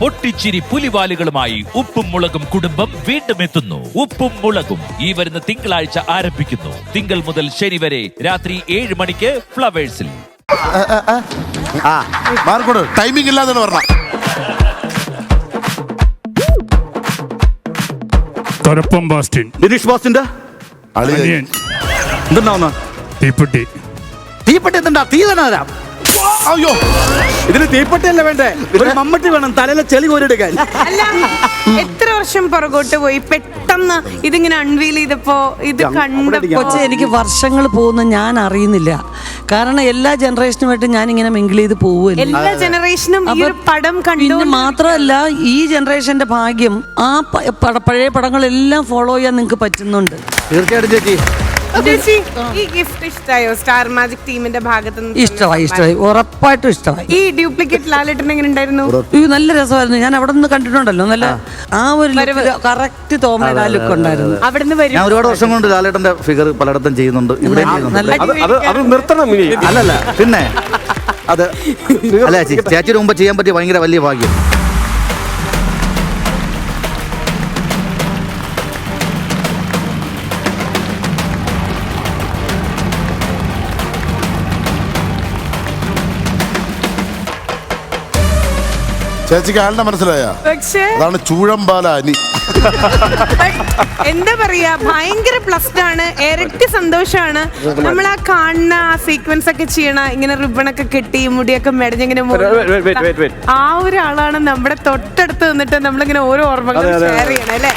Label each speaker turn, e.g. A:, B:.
A: പൊട്ടിച്ചിരി പുലിവാലുകളുമായി ഉപ്പും മുളകും കുടുംബം വീണ്ടും എത്തുന്നു. ഉപ്പും മുളകും ഈ വരുന്ന തിങ്കളാഴ്ച ആരംഭിക്കുന്നു. തിങ്കൾ മുതൽ ശനി വരെ രാത്രി ഏഴ് മണിക്ക് ഫ്ലവേഴ്സിൽ.
B: ആ മാർക്കോട് ടൈമിംഗ് ഇല്ലാന്നാണ് പറഞ്ഞ
C: കൊരപ്പം ബാസ്റ്റിൻ.
D: ദിനേഷ് ബോസിന്റെ
B: അളി
C: അനിയൻ.
D: എന്തുണ്ടാവുന്ന?
C: തീപ്പെട്ടി.
D: തീപ്പെട്ടി എന്തുണ്ടാ? തീ തന്നെ തരാം.
B: അയ്യോ.
D: ഇതിന് തീപ്പെട്ടിയല്ല വേണ്ടേ? ഒരു മമ്മട്ടി വേണം തലയിലെ ചെളി കോരിയെടുക്കാൻ.
E: അല്ല എത്ര വർഷം പുറകോട്ട് പോയി? പെട്ടെന്ന് ഇതിങ്ങനെ അൺവീൽ ചെയ്തപ്പോ ഇത് കണ്ടപ്പോ
F: കൊച്ചെ എനിക്ക് വർഷങ്ങൾ പോകുന്ന ഞാൻ അറിയുന്നില്ല. കാരണം എല്ലാ ജനറേഷനുമായിട്ട് ഞാൻ ഇങ്ങനെ മിങ്കിൾ ചെയ്ത് പോവുമല്ലോ
E: എല്ലാ ജനറേഷനും ഈ ഒരു പടം
F: പിന്നെ മാത്രമല്ല ഈ ജനറേഷന്റെ ഭാഗ്യം ആ പ- പട- പഴയ പടങ്ങളെല്ലാം ഫോളോ ചെയ്യാൻ നിങ്ങൾക്ക് പറ്റുന്നുണ്ട്.
D: തീർച്ചയായിട്ടും ചേച്ചി.
E: ചേച്ചി ഈ ഗിഫ്റ്റ് ഇഷ്ടായോ? സ്റ്റാർ മാജിക് ടീമിന്റെ ഭാഗത്ത്
F: ഇഷ്ടമായി ഇഷ്ടമായി. ഉറപ്പായിട്ടും ഇഷ്ടമായി.
E: ഈ ഡ്യൂപ്ലിക്കേറ്റ് ലാലേട്ടൻ എങ്ങനെ ഉണ്ടായിരുന്നു?
F: നല്ല രസമായിരുന്നു. ഞാൻ അവിടെ നിന്ന് കണ്ടിട്ടുണ്ടല്ലോ. നല്ല ആ. ഒരു കറക്റ്റ് തോമയുടെ ലുക്ക് ഉണ്ടായിരുന്നു.
E: അവിടുന്ന്
D: ഞാൻ
E: വരും
D: ഒരുപാട് വർഷം കൊണ്ട് ലാലേട്ടന്റെ ഫിഗർ പലയിടത്തും ചെയ്യുന്നുണ്ട് ഇവിടെ
F: നല്ല
G: അത് നിർത്തണം
D: അല്ലല്ല പിന്നെ അത് അല്ല ചേച്ചി ചേച്ചിയുടെ മുമ്പ് ചെയ്യാൻ പറ്റിയ ഭയങ്കര വലിയ ഭാഗ്യം.
B: ചേച്ചിക്ക് ആളുടെ മനസ്സിലായ?
E: പക്ഷേ
B: അതാണ് ചൂഴമ്പാല അനി.
E: എന്താ പറയാ ഭയങ്കര പ്ലസ്ഡ് ആണ് ഇരട്ടി സന്തോഷാണ്. നമ്മൾ ആ കാണുന്ന ആ സീക്വൻസ് ഒക്കെ ചെയ്യണ ഇങ്ങനെ റിബൺ ഒക്കെ കെട്ടി മുടിയൊക്കെ മെടഞ്ഞിങ്ങനെ ആ ഒരാളാണ് നമ്മുടെ തൊട്ടടുത്ത് നിന്നിട്ട് നമ്മളിങ്ങനെ ഓരോ ഓർമ്മകളും ഷെയർ ചെയ്യണം അല്ലേ?